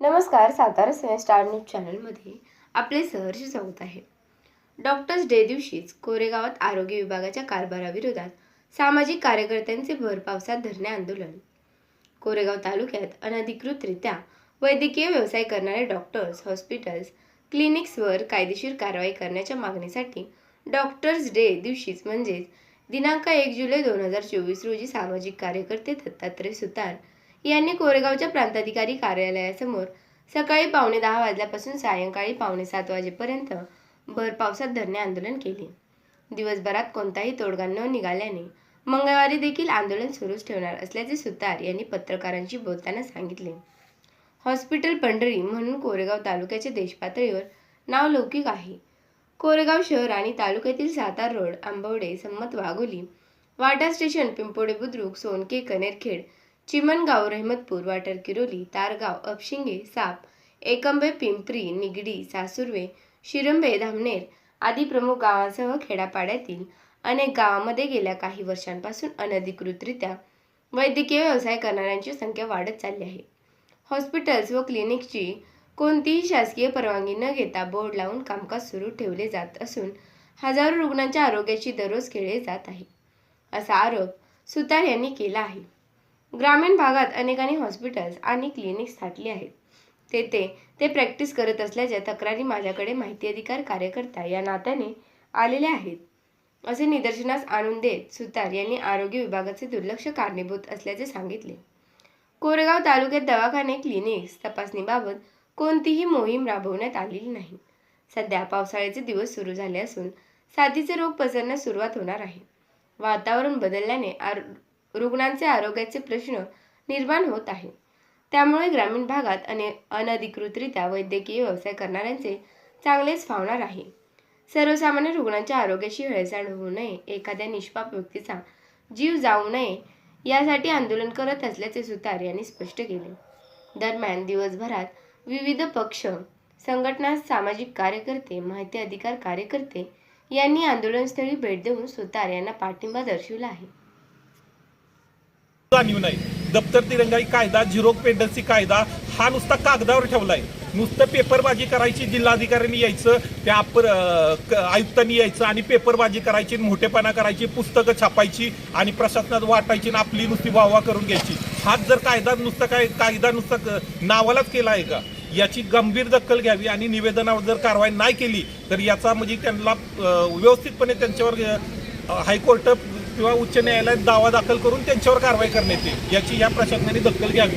नमस्कार सातारा सिने star news चॅनलमध्ये आपले सहर्ष स्वागत आहे. डॉक्टर्स डे दिवशीच कोरेगावात आरोग्य विभागाच्या कारभाराविरोधात सामाजिक कार्यकर्त्यांचे भर पावसात धरणे आंदोलन. कोरेगाव तालुक्यात अनधिकृतरित्या वैद्यकीय व्यवसाय करणारे डॉक्टर्स हॉस्पिटल्स क्लिनिक्सवर कायदेशीर कारवाई करण्याच्या मागणीसाठी डॉक्टर्स डे दिवशीच म्हणजेच दिनांक एक जुलै दोन हजार चोवीस रोजी सामाजिक कार्यकर्ते दत्तात्रय सुतार यांनी कोरेगावच्या प्रांताधिकारी कार्यालयासमोर सकाळी पावणे दहा वाजल्यापासून सायंकाळी पावणे सात वाजेपर्यंत भर पावसात धरणे आंदोलन केले. दिवसभरात कोणताही तोडगा न निघाल्याने मंगळवारी देखील आंदोलन सुरूच ठेवणार असल्याचे सुतार यांनी पत्रकारांशी बोलताना सांगितले. हॉस्पिटल पंढरी म्हणून कोरेगाव तालुक्याच्या देशपातळीवर नाव लौकिक आहे. कोरेगाव शहर आणि तालुक्यातील सातार रोड आंबवडे संमत वाघोली वाटा स्टेशन पिंपोडे बुद्रुक सोनके कनेरखेड चिमणगाव रहमतपूर वाटर किरोली तारगाव अपशिंगे साप एकंबे पिंपरी निगडी सासुर्वे शिरंबे धामनेर आदी प्रमुख गावांसह खेड्यापाड्यातील अनेक गावांमध्ये गेल्या काही वर्षांपासून अनधिकृतरित्या वैद्यकीय व्यवसाय करणाऱ्यांची संख्या वाढत चालली आहे. हॉस्पिटल्स व क्लिनिकची कोणतीही शासकीय परवानगी न घेता बोर्ड लावून कामकाज सुरू ठेवले जात असून हजारो रुग्णांच्या आरोग्याची दररोज खेळले जात आहे असा आरोप सुतार यांनी केला आहे. ग्रामीण भागात अनेकांनी हॉस्पिटल्स आणि क्लिनिक्स थाटली आहेत. तेथे ते प्रॅक्टिस करत असल्याच्या तक्रारी माझ्याकडे माहिती अधिकार कार्यकर्ता या नात्याने आलेल्या आहेत. असे निदर्शनास आणून देत सुतार यांनी आरोग्य विभागाचे दुर्लक्ष कारणीभूत असल्याचे सांगितले. कोरेगाव तालुक्यात दवाखाने क्लिनिक्स तपासणीबाबत कोणतीही मोहीम राबवण्यात आलेली नाही. सध्या पावसाळ्याचे दिवस सुरू झाले असून साथीचे रोग पसरण्यास सुरुवात होणार आहे. वातावरण बदलल्याने आर रुग्णांचे आरोग्याचे प्रश्न निर्माण होत आहे. त्यामुळे ग्रामीण भागात अने अनधिकृतरित्या वैद्यकीय व्यवसाय करणाऱ्यांचे चांगलेच फावणार आहे. सर्वसामान्य रुग्णांच्या आरोग्याशी हेळसांड होऊ नये एखाद्या निष्पाप व्यक्तीचा जीव जाऊ नये यासाठी आंदोलन करत असल्याचे सुतार यांनी स्पष्ट केले. दरम्यान दिवसभरात विविध पक्ष संघटना सामाजिक कार्यकर्ते माहिती अधिकार कार्यकर्ते यांनी आंदोलनस्थळी भेट देऊन सुतार यांना पाठिंबा दर्शविला आहे. जाणीव नाही. दप्तर तिरंगाई कायदा झिरो पेंडन्सी कायदा हा नुसता कागदावर ठेवलाय. नुसतं पेपरबाजी करायची जिल्हाधिकाऱ्यांनी यायचं त्या अपर क- आयुक्तांनी यायचं आणि पेपरबाजी करायची मोठेपणा करायची पुस्तकं छापायची आणि प्रशासनात वाटायची आणि आपली नुसती वाहवा करून घ्यायची. हाच जर कायदा नुसता काय कायदा नुसता नावालाच केला आहे का? याची गंभीर दखल घ्यावी आणि निवेदनावर जर कारवाई नाही केली तर याचा म्हणजे त्यांना व्यवस्थितपणे त्यांच्यावर हायकोर्ट किंवा उच्च न्यायालयात दावा दाखल करून त्यांच्यावर कारवाई करण्यात येईल याची या प्रशासनाने दखल घ्यावी.